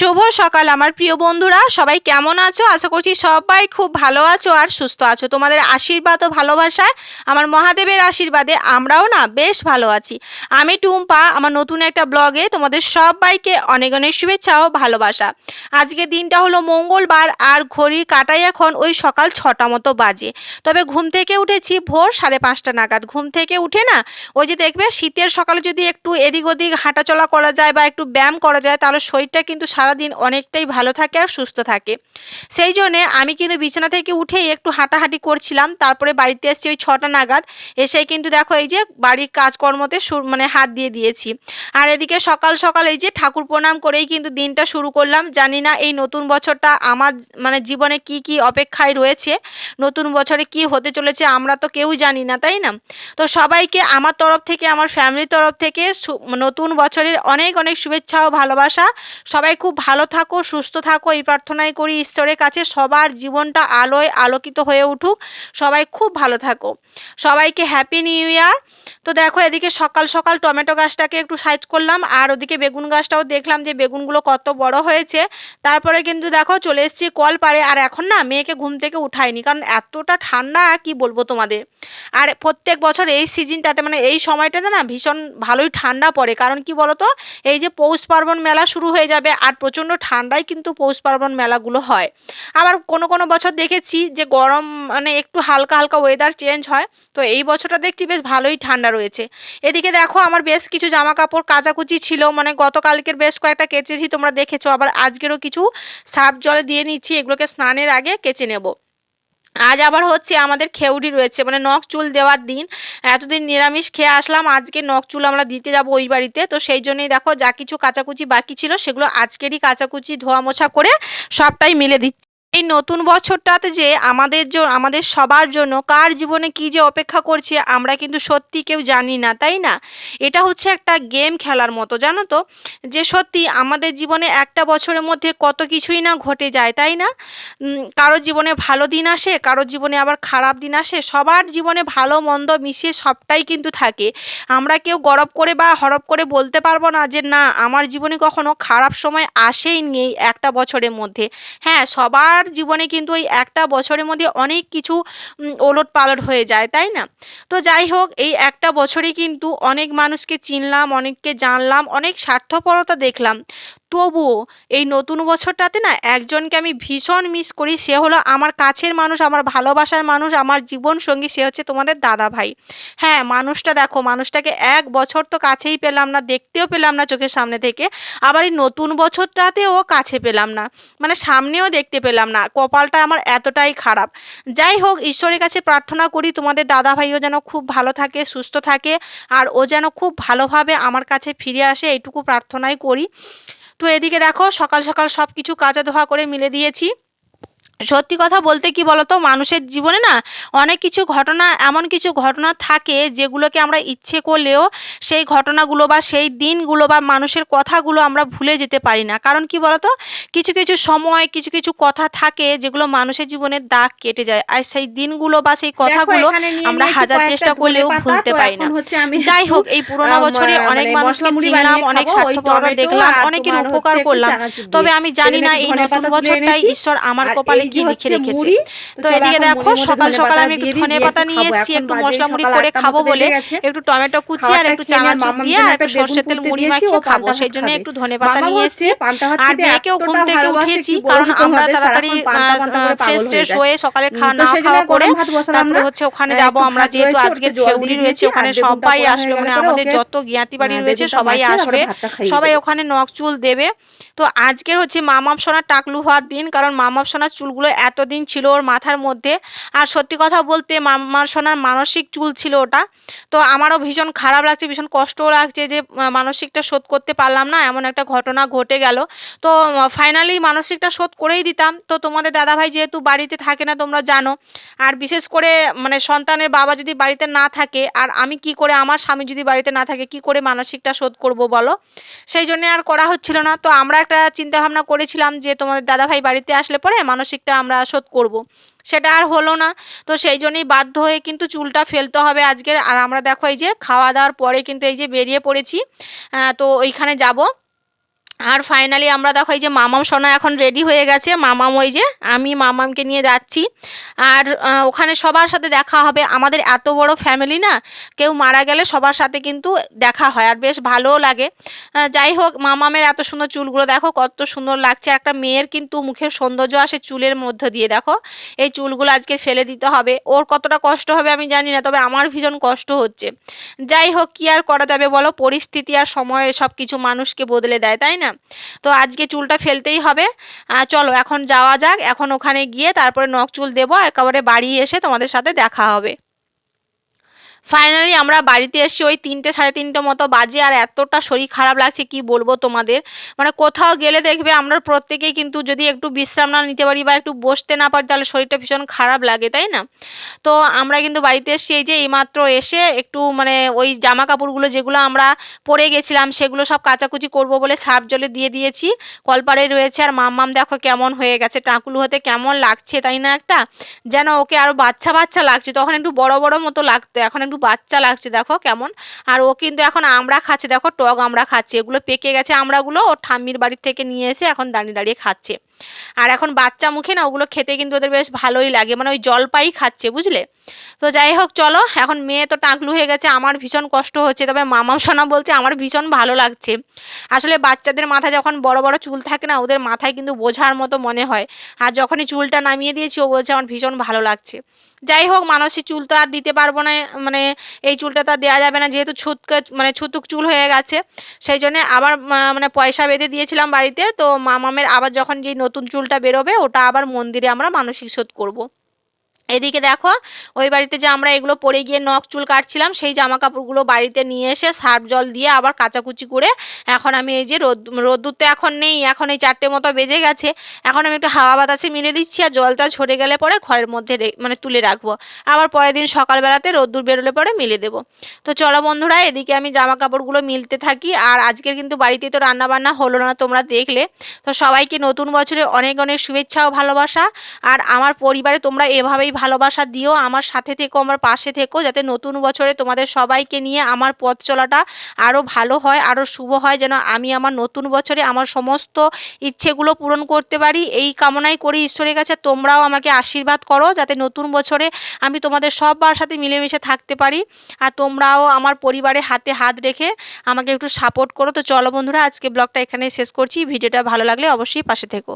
শুভ সকাল, আমার প্রিয় বন্ধুরা। সবাই কেমন আছো? আশা করছি সবাই খুব ভালো আছো আর সুস্থ আছো। তোমাদের আশীর্বাদ ও ভালোবাসায়, আমার মহাদেবের আশীর্বাদে আমরাও না বেশ ভালো আছি। আমি টুম্পা, আমার নতুন একটা ব্লগে তোমাদের সবাইকে অনেক অনেক শুভেচ্ছা ও ভালোবাসা। আজকে দিনটা হলো মঙ্গলবার আর ঘড়ি কাটাই এখন ওই সকাল ছটা মতো বাজে। তবে ঘুম থেকে উঠেছি ভোর সাড়ে পাঁচটা নাগাদ। ঘুম থেকে উঠে না, ওই যে দেখবে শীতের সকালে যদি একটু এদিক ওদিক হাঁটাচলা করা যায় বা একটু ব্যায়াম করা যায়, তাহলে শরীরটা কিন্তু সারাদিন অনেকটাই ভালো থাকে আর সুস্থ থাকে। সেই জন্যে আমি কিন্তু বিছানা থেকে উঠেই একটু হাঁটাহাঁটি করছিলাম। তারপরে বাড়িতে এসেছি ওই ছটা নাগাদ। এসে কিন্তু দেখো এই যে বাড়ির কাজকর্মতে মানে হাত দিয়ে দিয়েছি। আর এদিকে সকাল সকাল এই যে ঠাকুর প্রণাম করেই কিন্তু দিনটা শুরু করলাম। জানি না এই নতুন বছরটা আমার মানে জীবনে কি কি অপেক্ষায় রয়েছে। নতুন বছরে কি হতে চলেছে আমরা তো কেউ জানি না, তাই না? তো সবাইকে আমার তরফ থেকে, আমার ফ্যামিলির তরফ থেকে নতুন বছরের অনেক অনেক শুভেচ্ছা ও ভালোবাসা। সবাই খুব ভালো থাকো, সুস্থ থাকো। এই প্রার্থনাই করি ঈশ্বরের কাছে। সবার জীবনটা আলোয় আলোকিত হয়ে উঠুক। সবাই খুব ভালো থাকো। সবাইকে হ্যাপি নিউ ইয়ার তো দেখো, এদিকে সকাল সকাল টমেটো গাছটাকে একটু সাইজ করলাম। আর ওদিকে বেগুন গাছটাও দেখলাম যে বেগুনগুলো কত বড় হয়েছে। তারপরে কিন্তু দেখো, চলে এসেছি কল পাড়ে আর এখন না, মেয়েকে ঘুম থেকে উঠাইনি। কারণ এতটা ঠান্ডা, কি বলব তোমাদের? আর প্রত্যেক বছর এই সিজনটাতে মানে এই সময়টাতে না, ভীষণ ভালোই ঠান্ডা পড়ে। কারণ কি বলতো? এই যে পৌষ পার্বণ মেলা শুরু হয়ে যাবে। আর প্রচণ্ড ঠান্ডায় কিন্তু পৌষ পার্বণ মেলাগুলো হয়। আবার কোনো কোনো বছর দেখেছি যে গরম মানে একটু হালকা হালকা ওয়েদার চেঞ্জ হয়, তো এই বছরটা দেখছি বেশ ভালোই ঠান্ডা রয়েছে। এদিকে দেখো আমার বেশ কিছু জামা কাপড় কাচাকুচি ছিল মানে গতকালকের বেশ কয়েকটা কেচেছি, তোমরা দেখেছ। আবার আজকেরও কিছু সার্ফ জলে দিয়ে নিচ্ছি, এগুলোকে স্নানের আগে কেচে নেব। আজ আবার হচ্ছে আমাদের খেউড়ি রয়েছে মানে নখ চুল দেওয়ার দিন। এতদিন নিরামিষ খেয়ে আসলাম, আজকে নখ চুল আমরা দিতে যাব ওই বাড়িতে। তো সেই জন্যই দেখো, যা কিছু কাঁচাকুচি বাকি ছিল, সেগুলো আজকেরই কাঁচাকুচি ধোয়া মোছা করে সবটাই মিলে দিচ্ছি। এই নতুন বছরটাতে যে আমাদের আমাদের সবার জন্য, কার জীবনে কি যে অপেক্ষা করছে আমরা কিন্তু সত্যি কেউ জানি না, তাই না? এটা হচ্ছে একটা গেম খেলার মতো, জানো তো? যে সত্যি আমাদের জীবনে একটা বছরের মধ্যে কত কিছুই না ঘটে যায়, তাই না? কারোর জীবনে ভালো দিন আসে, কারোর জীবনে আবার খারাপ দিন আসে, সবার জীবনে ভালো, মন্দ মিশিয়ে সবটাই কিন্তু থাকে। আমরা কেউ গরব করে বা হরপ করে বলতে পারব না যে না, আমার জীবনে কখনো খারাপ সময় আসেই নেই একটা বছরের মধ্যে। হ্যাঁ সবার জীবনে কিন্তু ওই একটা বছরের মধ্যে অনেক কিছু ওলট পালট হয়ে যায়, তাই না? তো যাই হোক, এই একটা বছরে কিন্তু অনেক মানুষকে চিনলাম, অনেককে জানলাম, অনেক স্বার্থপরতা দেখলাম। তবুও এই নতুন বছরটাতে না একজনকে আমি ভীষণ মিস করি। সে হলো আমার কাছের মানুষ, আমার ভালোবাসার মানুষ, আমার জীবন সঙ্গী সে হচ্ছে তোমাদের দাদা ভাই হ্যাঁ মানুষটা দেখো, মানুষটাকে এক বছর তো কাছেই পেলাম না, দেখতেও পেলাম না চোখের সামনে থেকে। আবার এই নতুন বছরটাতেও কাছে পেলাম না মানে সামনেও দেখতে পেলাম না। কপালটা আমার এতটাই খারাপ। যাই হোক, ঈশ্বরের কাছে প্রার্থনা করি, তোমাদের দাদা ভাইও যেন খুব ভালো থাকে, সুস্থ থাকে, আর ও যেন খুব ভালোভাবে আমার কাছে ফিরে আসে, এইটুকু প্রার্থনাই করি। তো এদিকে দেখো সকাল সকাল সব কিছু কাজা ধোয়া করে মিলে দিয়েছি। সত্যি কথা বলতে কি বলতো মানুষের জীবনে না অনেক কিছু ঘটনা এমন কিছু ঘটনা থাকে যেগুলোকে আমরা ইচ্ছে করলেও সেই ঘটনাগুলো বা সেই দিনগুলো বা মানুষের কথাগুলো আমরা ভুলে যেতে পারি না। কারণ কি বলতো কিছু কিছু সময় কিছু কিছু কথা থাকে যেগুলো মানুষের জীবনে দাগ কেটে যায়। আর সেই দিনগুলো বা সেই কথাগুলো আমরা হাজার চেষ্টা করলেও ভুলতে পারি না। যাই হোক এই পুরোনো বছরে মানে অনেক মানুষকে চিনলাম অনেক স্বার্থপরতা দেখলাম অনেকের উপকার করলাম। তবে আমি জানি না এই নতুন বছরটাই ঈশ্বর আমার কপালে কি লিখে রেখেছে? তো এদিকে দেখো সকাল সকাল আমি একটু ধনে পাতা নিয়ে এসেছি একটু মশলা মুড়ি করে খাব বলে একটু টমেটো কুচি আর একটু নিয়ে চানাচুর দিয়ে আর একটু সর্ষের তেল মুড়ি মাখিয়ে খাব। সেই জন্য একটু ধনে পাতা নিয়ে এসেছি। আর মেয়েকেও ঘুম থেকে উঠিয়েছি কারণ আমরা তাড়াতাড়ি ফ্রেশ ট্রেশ হয়ে সকালে খাওয়া না খাওয়া করে তারপরে হচ্ছে ওখানে আহ, যাব আমরা যেহেতু আজকে দিয়ে রয়েছে ওখানে সবাই আসবে হয়ে মানে আমাদের যত জ্ঞাতি বাড়ি রয়েছে সবাই আসবে সবাই ওখানে নখ চুল দেবে তো আজকের হচ্ছে মামাপ সোনার টাকলু হওয়ার দিন কারণ মামাপ সোনার চুলগুলো এতদিন ছিল ওর মাথার মধ্যে। আর সত্যি কথা বলতে মামার সোনার মানসিক চুল ছিল ওটা। তো আমারও ভীষণ খারাপ লাগছে, ভীষণ কষ্টও লাগছে যে মানসিকটা শোধ করতে পারলাম না, এমন একটা ঘটনা ঘটে গেল। তো ফাইনালি মানসিকটা শোধ করেই দিতাম। তো তোমাদের দাদাভাই যেহেতু বাড়িতে থাকে না, তোমরা জানো। আর বিশেষ করে মানে সন্তানের বাবা যদি বাড়িতে না থাকে, আর আমি কি করে আমার স্বামী যদি বাড়িতে না থাকে, কি করে মানসিকটা শোধ করব বলো? সেই জন্য আর করা হচ্ছিল না। তো আমরা একটা চিন্তা ভাবনা করেছিলাম যে, তোমাদের দাদাভাই বাড়িতে আসলে পরে মানসিকটা আমরা শোধ করব। সেটা আর হলো না। তো সেই জন্যই বাধ্য হয়ে কিন্তু চুলটা ফেলতে হবে আজকের। আর আমরা দেখো এই যে খাওয়া দাওয়ার পরে কিন্তু এই যে বেরিয়ে পড়েছি। তো ওইখানে যাব। আর ফাইনালি আমরা দেখো এই যে মামাম, সোনা এখন রেডি হয়ে গেছে। মামাম ওই যে, আমি মামামকে নিয়ে যাচ্ছি। আর ওখানে সবার সাথে দেখা হবে। আমাদের এত বড় ফ্যামিলি না, কেউ মারা গেলে সবার সাথে কিন্তু দেখা হয়, আর বেশ ভালোও লাগে। যাই হোক, মামামের এত সুন্দর চুলগুলো দেখো, কত সুন্দর লাগছে। একটা মেয়ের কিন্তু মুখের সৌন্দর্য আসে চুলের মধ্য দিয়ে, দেখো। এই চুলগুলো আজকে ফেলে দিতে হবে। ওর কতটা কষ্ট হবে আমি জানি না, তবে আমার ভীষণ কষ্ট হচ্ছে। যাই হোক, কি আর করা যাবে বলো? পরিস্থিতি আর সময় সব কিছু মানুষকে বদলে দেয়, তাই না? তো আজকে চুলটা ফেলতেই হবে। চলো এখন যাওয়া যাক, এখন ওখানে গিয়ে তারপরে নখ চুল দেবো, একেবারে বাড়ি এসে তোমাদের সাথে দেখা হবে। ফাইনালি আমরা বাড়িতে এসেছি ওই তিনটে, সাড়ে তিনটে মতো বাজে আর এতটা শরীর খারাপ লাগছে, কি বলব তোমাদের? মানে কোথাও গেলে দেখবে আমরা প্রত্যেকেই কিন্তু যদি একটু বিশ্রাম না নিতে পারি বা একটু বসতে না পারি, তাহলে শরীরটা ভীষণ খারাপ লাগে, তাই না? তো আমরা কিন্তু বাড়িতে এসেছি এই যে এইমাত্র এসে একটু মানে ওই জামা কাপড়গুলো যেগুলো আমরা পরে গেছিলাম, সেগুলো সব কাচাকুচি করব বলে সার্ফ জলে দিয়ে দিয়েছি। কলপাড়ে রয়েছে আর মাম্মাম দেখো কেমন হয়ে গেছে, টাকুলু হতে কেমন লাগছে, তাই না একটা? যেন ওকে আরও বাচ্চা বাচ্চা লাগছে, তখন একটু বড় বড় মতো লাগতো, এখন একটু বাচ্চা লাগছে, দেখো কেমন। আর ও কিন্তু এখন আমরা খাচ্ছে, দেখো টক আমরা খাচ্ছে, এগুলো পেকে গেছে আমড়াগুলো ও ঠাম্মির বাড়ির থেকে নিয়ে এসে এখন দাঁড়িয়ে দাঁড়িয়ে খাচ্ছে। আর এখন বাচ্চা মুখে না, ওগুলো খেতে কিন্তু ওদের বেশ ভালোই লাগে মানে ওই জলপাই খাচ্ছে, বুঝলে? তো যাই হোক চলো, এখন মেয়ে তো টাকলু হয়ে গেছে, আমার ভীষণ কষ্ট হচ্ছে। তবে মামা সোনা বলছে, আমার ভীষণ ভালো লাগছে। আসলে বাচ্চাদের মাথায় যখন বড় বড় চুল থাকে না, ওদের মাথায় কিন্তু বোঝার মতো মনে হয়। আর যখনই চুলটা নামিয়ে দিয়েছি, ও বলছে, আমার ভীষণ ভালো লাগছে। যাই হোক মানসী চুল তো আর দিতে পারব না মানে এই চুলটা তো আর দেওয়া যাবে না, যেহেতু ছুতকে মানে ছুতুক চুল হয়ে গেছে। সেই জন্য আবার মানে পয়সা বেঁধে দিয়েছিলাম বাড়িতে, তো মামামের আবার যখন যেই নতুন চুলটা বেরোবে, ওটা আবার মন্দিরে আমরা মানসিক শোধ করব। এদিকে দেখো, ওই বাড়িতে যে আমরা এগুলো পরে গিয়ে নখ চুল কাটছিলাম, সেই জামা কাপড়গুলো বাড়িতে নিয়ে এসে সার্ফ জল দিয়ে আবার কাচাকুচি করে এখন আমি এই যে রোদ রোদ্দুর তো এখন নেই, এখন এই চারটে মতো বেজে গেছে। এখন আমি একটু হাওয়া বাতাসে মিলে দিচ্ছি আর জলটা ঝরে গেলে পরে ঘরের মধ্যে মানে তুলে রাখব। আবার পরের দিন সকালবেলাতে রোদ্দুর বেরোলে পরে মিলে দেবো। তো চলো বন্ধুরা, এদিকে আমি জামা কাপড়গুলো মিলতে থাকি আর আজকের কিন্তু বাড়িতে তো রান্না বান্না হলো না তোমরা দেখলে। তো সবাইকে নতুন বছরের অনেক অনেক শুভেচ্ছা ও ভালোবাসা। আর আমার পরিবারে তোমরা এভাবেই ভালোবাসা দিও, আমার সাথে থেকো, আমার পাশে থেকো, যাতে নতুন বছরে তোমাদের সবাইকে নিয়ে আমার পথ চলাটা আরও ভালো হয় আরও শুভ হয়, যেন আমি আমার নতুন বছরে আমার সমস্ত ইচ্ছেগুলো পূরণ করতে পারি। এই কামনাই করি ঈশ্বরের কাছে, তোমরাও আমাকে আশীর্বাদ করো, যাতে নতুন বছরে আমি তোমাদের সবার সাথে মিলেমিশে থাকতে পারি। আর তোমরাও আমার পরিবারে হাতে হাত রেখে আমাকে একটু সাপোর্ট করো। তো চলো বন্ধুরা, আজকে ব্লগটা এখানে শেষ করছি। ভিডিওটা ভালো লাগলে অবশ্যই পাশে থেকো।